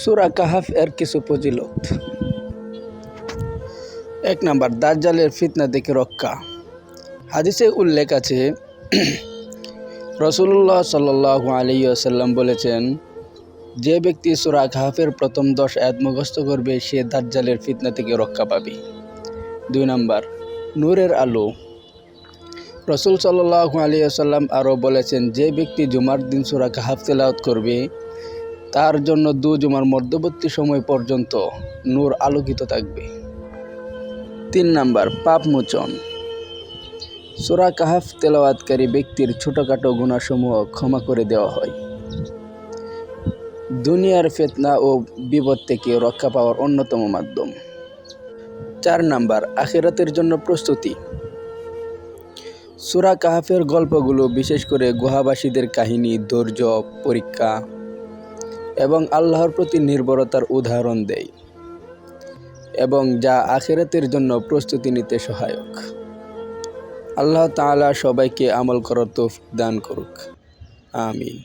সুরা কাহাফ এর কিছু ফজিলত। এক নাম্বার, দাজ্জালের ফিতনা থেকে রক্ষা। হাদিসে উল্লেখ আছে রসুল্লাহ সাল্লাহ আলিয়াল্লাম বলেছেন, যে ব্যক্তি সুরা কাহাফের প্রথম দশ আয়াত মুখস্থ করবে, সে দাজ্জালের ফিতনা থেকে রক্ষা পাবে। দুই নাম্বার, নূরের আলো। রসুল সাল্লাহ আলিয়াল্লাম আরও বলেছেন, যে ব্যক্তি জুমার দিন সুরা কাহাফ তেলাওয়াত করবে তার জন্য দু জুমার মধ্যবর্তী সময় পর্যন্ত নূর আলোকিত থাকবে। তিন নাম্বার, পাপ মোচন। সুরা কাহাফ তেলাওয়াতকারী ব্যক্তির ছোটোখাটো গুণাসমূহ ক্ষমা করে দেওয়া হয়। দুনিয়ার ফেতনা ও বিপদ থেকে রক্ষা পাওয়ার অন্যতম মাধ্যম। চার নাম্বার, আখেরাতের জন্য প্রস্তুতি। সুরা কাহাফের গল্পগুলো বিশেষ করে গুহাবাসীদের কাহিনী, ধৈর্য, পরীক্ষা এবং আল্লাহর প্রতি নির্ভরতার উদাহরণ দেয় এবং যা আখেরাতের জন্য প্রস্তুতি নিতে সহায়ক। আল্লাহ তালা সবাইকে আমল করার তৌফিক দান করুক। আমিন।